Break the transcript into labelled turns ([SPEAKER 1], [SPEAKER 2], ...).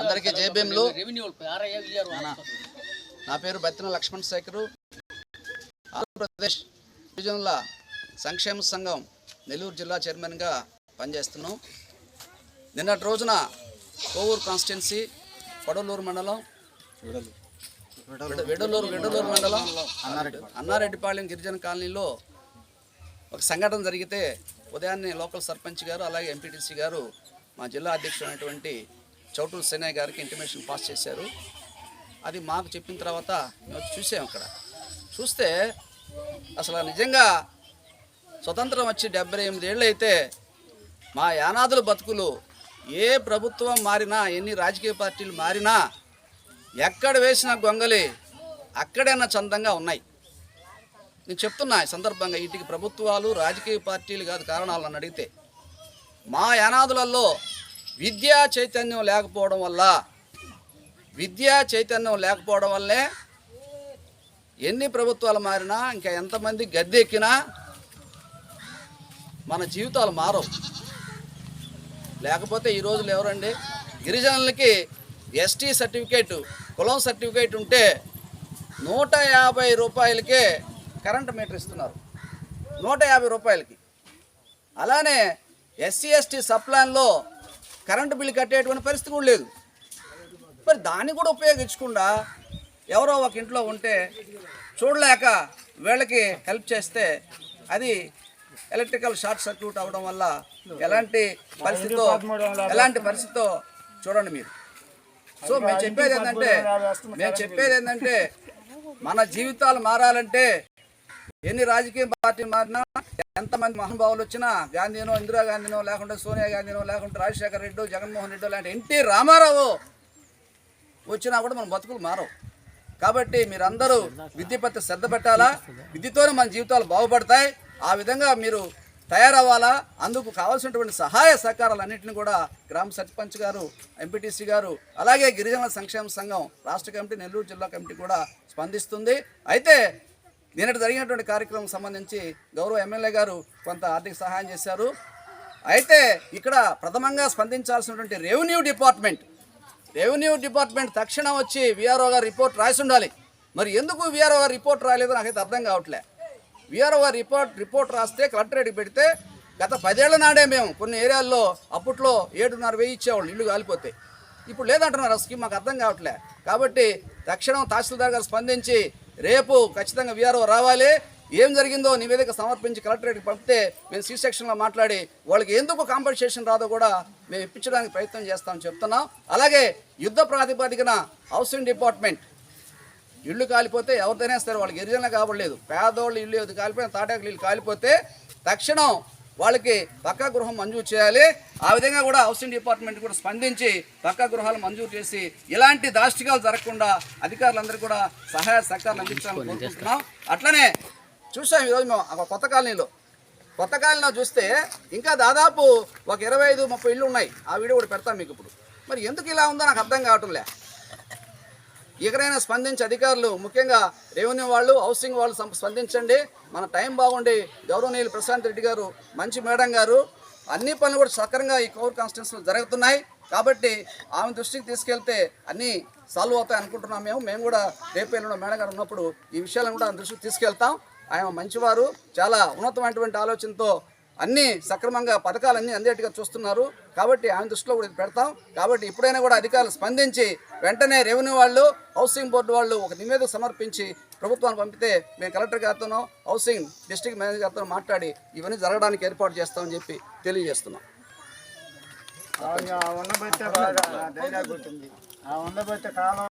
[SPEAKER 1] అందరికీ జేబీఎంలు నా పేరు బత్తిన లక్ష్మణ్ శేఖరు. ఆంధ్రప్రదేశ్ గిరిజనుల సంక్షేమ సంఘం నెల్లూరు జిల్లా చైర్మన్గా పనిచేస్తున్నాం. నిన్నటి రోజున కోవూరు కాన్స్టిట్యున్సీ కొడలూరు మండలం వెడ- వెడలూరు వెడలూరు మండలం అన్నారెడ్డి అన్నారెడ్డిపాళెం గిరిజన కాలనీలో ఒక సంఘటన జరిగితే ఉదయాన్నే లోకల్ సర్పంచ్ గారు అలాగే ఎంపీటీసీ గారు మా జిల్లా అధ్యక్షుడైనటువంటి చౌటూరు సేనయ్య గారికి ఇంటిమేషన్ పాస్ చేశారు. అది మాకు చెప్పిన తర్వాత మేము చూసాం అక్కడ. చూస్తే అసలు నిజంగా స్వతంత్రం వచ్చి డెబ్బై ఎనిమిది ఏళ్ళు అయితే మా యానాదుల బతుకులు ఏ ప్రభుత్వం మారినా ఎన్ని రాజకీయ పార్టీలు మారినా ఎక్కడ వేసిన గొంగలి అక్కడైనా చందంగా ఉన్నాయి. నేను చెప్తున్నా ఈ సందర్భంగా వీటికి ప్రభుత్వాలు రాజకీయ పార్టీలు కాదు కారణాలు నన్ను అడిగితే. మా యానాదులలో విద్యా చైతన్యం లేకపోవడం వల్ల విద్యా చైతన్యం లేకపోవడం వల్లే ఎన్ని ప్రభుత్వాలు మారినా ఇంకా ఎంతమంది గద్దెక్కినా మన జీవితాలు మారవు. లేకపోతే ఈ రోజులు ఎవరండి? గిరిజనులకి ఎస్టీ సర్టిఫికేట్ కులం సర్టిఫికేట్ ఉంటే నూట యాభై రూపాయలకే కరెంట్ మీటర్ ఇస్తున్నారు. నూట యాభై రూపాయలకి. అలానే ఎస్సీ ఎస్టీ సప్లాన్లో కరెంటు బిల్లు కట్టేటువంటి పరిస్థితి కూడా లేదు. మరి దాన్ని కూడా ఉపయోగించకుండా ఎవరో ఒక ఇంట్లో ఉంటే చూడలేక వీళ్ళకి హెల్ప్ చేస్తే అది ఎలక్ట్రికల్ షార్ట్ సర్క్యూట్ అవ్వడం వల్ల ఎలాంటి పరిస్థితితో ఎలాంటి పరిస్థితితో చూడండి మీరు. సో మేము చెప్పేది ఏంటంటే మేము చెప్పేది ఏంటంటే మన జీవితాలు మారాలంటే ఎన్ని రాజకీయ పార్టీ మారినా ఎంతమంది మహానుభావులు వచ్చినా గాంధీనో ఇందిరాగాంధీనో లేకుంటే సోనియా గాంధీనో లేకుంటే రాజశేఖర రెడ్డి జగన్మోహన్ రెడ్డి లాంటి ఎన్టీ రామారావు వచ్చినా కూడా మన బతుకులు మారవు. కాబట్టి మీరందరూ విద్య పట్ల శ్రద్ధ పెట్టాలా? విద్యతోనే మన జీవితాలు బాగుపడతాయి. ఆ విధంగా మీరు తయారవ్వాలా? అందుకు కావాల్సినటువంటి సహాయ సహకారాలన్నింటినీ కూడా గ్రామ సర్పంచ్ గారు ఎంపీటీసీ గారు అలాగే గిరిజనుల సంక్షేమ సంఘం రాష్ట్ర కమిటీ నెల్లూరు జిల్లా కమిటీ కూడా స్పందిస్తుంది. అయితే నిన్నటి జరిగినటువంటి కార్యక్రమం సంబంధించి గౌరవ ఎమ్మెల్యే గారు కొంత ఆర్థిక సహాయం చేశారు. అయితే ఇక్కడ ప్రథమంగా స్పందించాల్సినటువంటి రెవెన్యూ డిపార్ట్మెంట్ రెవెన్యూ డిపార్ట్మెంట్ తక్షణం వచ్చి విఆర్ఓ గారు రిపోర్ట్ రాసి ఉండాలి మరి ఎందుకు విఆర్ఓ గారు రిపోర్ట్ రాలేదో నాకైతే అర్థం కావట్లే. విఆర్ఓ గారు రిపోర్ట్ రిపోర్ట్ రాస్తే కలెక్టరేట్కి పెడితే గత పదేళ్ళ నాడే మేము కొన్ని ఏరియాల్లో అప్పట్లో ఏడున్నర వెయ్యి ఇచ్చేవాళ్ళు ఇల్లు కాలిపోతే. ఇప్పుడు లేదంటున్నారు ఆ స్కీమ్ మాకు అర్థం కావట్లే. కాబట్టి తక్షణం తహసీల్దార్ గారు స్పందించి రేపు ఖచ్చితంగా వీఆర్ఓ రావాలి. ఏం జరిగిందో నివేదిక సమర్పించి కలెక్టరేట్కి పంపితే మేము సి సెక్షన్లో మాట్లాడి వాళ్ళకి ఎందుకు కాంపెన్సేషన్ రాదో కూడా మేము ఇప్పించడానికి ప్రయత్నం చేస్తామని చెప్తున్నాం. అలాగే యుద్ధ ప్రాతిపదికన హౌసింగ్ డిపార్ట్మెంట్ ఇల్లు కాలిపోతే ఎవరిదైనా సరే వాళ్ళకి గిరిజన కాబడలేదు పేదోళ్ళు ఇల్లు కాలిపోయిన తాటాకులు ఇల్లు కాలిపోతే తక్షణం వాళ్ళకి పక్కా గృహం మంజూరు చేయాలి. ఆ విధంగా కూడా హౌసింగ్ డిపార్ట్మెంట్ కూడా స్పందించి పక్కా గృహాలు మంజూరు చేసి ఇలాంటి దాష్టికాలు జరగకుండా అధికారులందరూ కూడా సహాయ సహకారాలు అందించాలని కోరుకుంటున్నాం. అట్లనే చూసాం ఈరోజు మేము కొత్త కాలనీలో. కొత్త కాలనీలో చూస్తే ఇంకా దాదాపు ఒక ఇరవై ఐదు ముప్పై ఇళ్ళు ఉన్నాయి. ఆ వీడియో కూడా పెడతాం మీకు ఇప్పుడు. మరి ఎందుకు ఇలా ఉందో నాకు అర్థం కావట్లే. ఎక్కడైనా స్పందించి అధికారులు ముఖ్యంగా రెవెన్యూ వాళ్ళు హౌసింగ్ వాళ్ళు స్పందించండి. మన టైం బాగుండి. గౌరవనీయులు ప్రశాంత్ రెడ్డి గారు మంచి మేడం గారు. అన్ని పనులు కూడా సక్రంగా ఈ కోర్ కాన్స్టిట్యూన్స్లో జరుగుతున్నాయి. కాబట్టి ఆమె దృష్టికి తీసుకెళ్తే అన్నీ సాల్వ్ అవుతాయి అనుకుంటున్నాం మేము. మేము కూడా రేపు ఎల్లుండి మేడం గారు ఉన్నప్పుడు ఈ విషయాలను కూడా ఆమె దృష్టికి తీసుకెళ్తాం. ఆయన మంచివారు. చాలా ఉన్నతమైనటువంటి ఆలోచనతో అన్నీ సక్రమంగా పథకాలన్నీ అందేట్టుగా చూస్తున్నారు. కాబట్టి ఆమె దృష్టిలో కూడా పెడతాం. కాబట్టి ఇప్పుడైనా కూడా అధికారులు స్పందించి వెంటనే రెవెన్యూ వాళ్ళు హౌసింగ్ బోర్డు వాళ్ళు ఒక నివేదిక సమర్పించి ప్రభుత్వానికి పంపితే మేము కలెక్టర్ గారితోనో హౌసింగ్ డిస్ట్రిక్ట్ మేనేజర్ గారితో మాట్లాడి ఇవన్నీ జరగడానికి ఏర్పాటు చేస్తామని చెప్పి తెలియజేస్తున్నాం.
[SPEAKER 2] ఉండబట్టే బాగా ఉండబట్టే కాలం